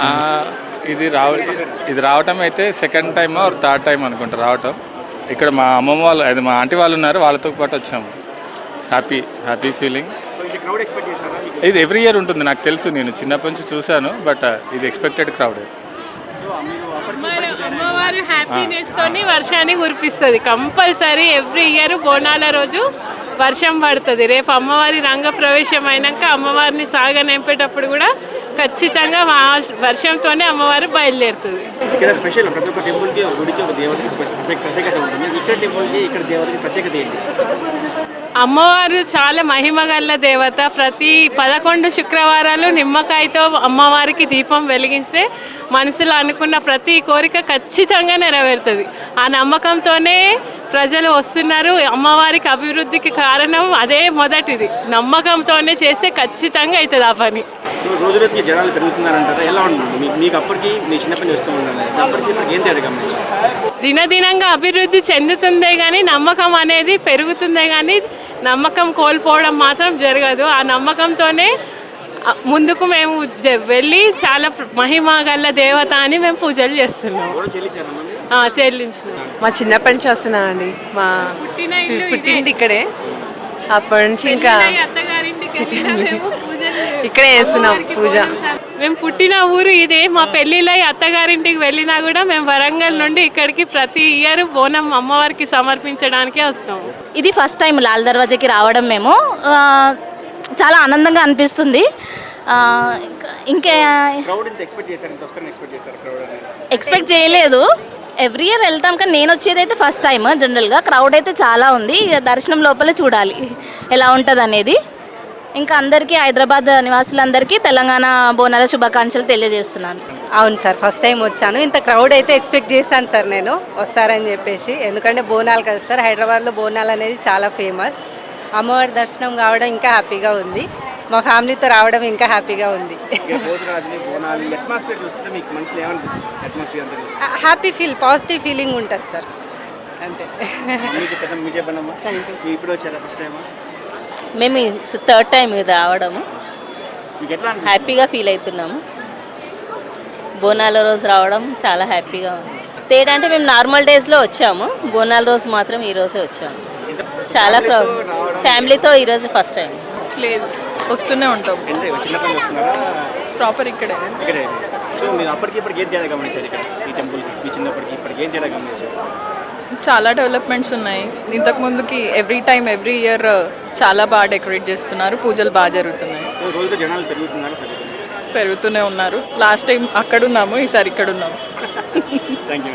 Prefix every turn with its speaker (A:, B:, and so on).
A: ఆ, ఇది రావ ఇది రావటం అయితే second time or third time అనుకుంటా రావటం. ఇక్కడ మా అమ్మమ్మ వాళ్ళు అది మా ఆంటీ వాళ్ళు ఉన్నారు వాళ్ళతో పాటు వచ్చాము. హ్యాపీ హ్యాపీ ఫీలింగ్
B: ఇది క్రౌడ్ ఎక్స్పెక్ట్ చేశారా? మీకు
A: ఇది ఎవ్రీ ఇయర్ ఉంటుంది నాకు తెలుసు నేను చిన్నప్పటి నుంచి చూశాను బట్ ఇది ఎక్స్పెక్టెడ్ క్రౌడ్
C: అమ్మవారు హ్యాపీనెస్ తోని వర్షాన్ని కురిపిస్తుంది కంపల్సరీ ఎవ్రీ ఇయర్ బోనాల రోజు వర్షం పడుతుంది. రేపు అమ్మవారి రంగ ప్రవేశం అయినాక అమ్మవారిని సాగనింపేటప్పుడు కూడా ఖచ్చితంగా వర్షంతోనే అమ్మవారు బయలుదేరుతుంది.
B: ఇక్కడ స్పెషల్ ప్రతి ఒక్క టెంపుల్కి గుడికి ఒక దేవతకి ప్రత్యేకత ఉంటుంది. ఇక్కడ టెంపుల్కి ఇక్కడ దేవతకి ప్రత్యేకత ఏంటి?
C: అమ్మవారు చాలా మహిమగల దేవత. ప్రతి పదకొండు శుక్రవారాలు నిమ్మకాయతో అమ్మవారికి దీపం వెలిగిస్తే మనసులో అనుకున్న ప్రతి కోరిక ఖచ్చితంగా నెరవేరుతుంది. ఆ నమ్మకంతోనే ప్రజలు వస్తున్నారు అమ్మవారికి అభివృద్ధికి కారణం అదే మొదటిది. నమ్మకంతోనే చేస్తే ఖచ్చితంగా అవుతుంది ఆ పని.
B: రోజు రోజుకి జనాలు పెరుగుతున్నారంటారా? ఎలా ఉంటుంది మీకు మీకు అప్పటికి మీ చిన్నప్పటి నుంచి వస్తూ ఉండాలి సో అప్పటికి ఇప్పటికి ఏం తేడా గమనించారు?
C: దినదినంగా అభివృద్ధి చెందుతుందే కానీ నమ్మకం అనేది పెరుగుతుందే కానీ నమ్మకం కోల్పోవడం మాత్రం జరగదు. ఆ నమ్మకంతోనే ముందుకు మేము వెళ్ళి చాలా మహిమ గల దేవత అని మేము పూజలు చేస్తున్నాం. చెల్లించున్నాం
D: మా చిన్నప్పటి నుంచి మా
C: పుట్టిన ఇల్లు ఇదే.
D: పుట్టింది ఇక్కడే. అప్పటి నుంచి ఇంకా
C: పెళ్ళై అత్తగారింటికి వెళ్ళినా మేము పూజలు
D: ఇక్కడే చేస్తున్నాం
C: అమ్మవారికి
D: పూజ.
C: మేము పుట్టిన ఊరు ఇదే. మా పెళ్ళిళ్ళై అత్తగారింటికి వెళ్ళినా కూడా మేము వరంగల్ నుండి ఇక్కడికి ప్రతి ఇయర్ బోనం అమ్మవారికి సమర్పించడానికే వస్తాము
E: ఇది ఫస్ట్ టైం లాల్ దర్వాజాకి రావడం మేము. చాలా ఆనందంగా అనిపిస్తుంది. ఇంకా- ఇంకా
B: క్రౌడ్ ఇంత ఎక్స్పెక్ట్ చేశారు ఇంత వస్తారని ఎక్స్పెక్ట్ చేశారు క్రౌడ్ అనేది.
E: ఎక్స్పెక్ట్ చేయలేదు. ఎవ్రీ ఇయర్ వెళ్తాం కానీ నేను వచ్చేది అయితే ఫస్ట్ టైం జనరల్గా క్రౌడ్ అయితే చాలా ఉంది. ఇక దర్శనం లోపలే చూడాలి ఎలా ఉంటుంది అనేది. ఇంకా అందరికీ హైదరాబాద్ నివాసులందరికీ తెలంగాణ బోనాల శుభాకాంక్షలు తెలియజేస్తున్నాను.
F: అవును సార్ ఫస్ట్ టైం వచ్చాను. ఇంత క్రౌడ్ అయితే ఎక్స్పెక్ట్ చేశాను సార్ నేను. వస్తారని చెప్పేసి. ఎందుకంటే బోనాలు కదా సార్ హైదరాబాద్లో బోనాలు అనేది చాలా ఫేమస్ అమ్మవారి దర్శనం కావడం ఇంకా హ్యాపీగా ఉంది. మా ఫ్యామిలీతో రావడం ఇంకా హ్యాపీగా ఉంది. హ్యాపీ ఫీల్ పాజిటివ్ ఫీలింగ్ ఉంటుంది సార్. అంతే.
G: మేము థర్డ్ టైం ఇది రావడము. హ్యాపీగా ఫీల్ అవుతున్నాము. బోనాల రోజు రావడం చాలా హ్యాపీగా ఉంది. తేడా అంటే మేము నార్మల్ డేస్లో వచ్చాము. బోనాల రోజు మాత్రం ఈ రోజే వచ్చాము. చాలా క్రౌడ్ ఫ్యామిలీతో ఈరోజు ఫస్ట్ టైం
H: లేదు. వస్తూనే ఉంటాం. ప్రాపర్ ఇక్కడే.
B: ఇక్కడే. సో మీరు అప్పటికి ఇప్పటికి ఏం తేడా గమనించారు ఇక్కడ ఈ టెంపుల్కి మీ చిన్నప్పటికి ఇప్పటికి ఏం తేడా గమనించారు?
H: చాలా డెవలప్మెంట్స్ ఉన్నాయి. ఇంతకు ముందుకి ఎవ్రీ టైం ఎవ్రీ ఇయర్ చాలా బాగా డెకరేట్ చేస్తున్నారు. పూజలు బాగా జరుగుతున్నాయి.
B: సో రోజుతో జనాలు పెరుగుతున్నారు
H: పెరుగుతూనే ఉన్నారు. లాస్ట్ టైం అక్కడ ఉన్నాము ఈసారి ఇక్కడ ఉన్నాము.
B: Thank you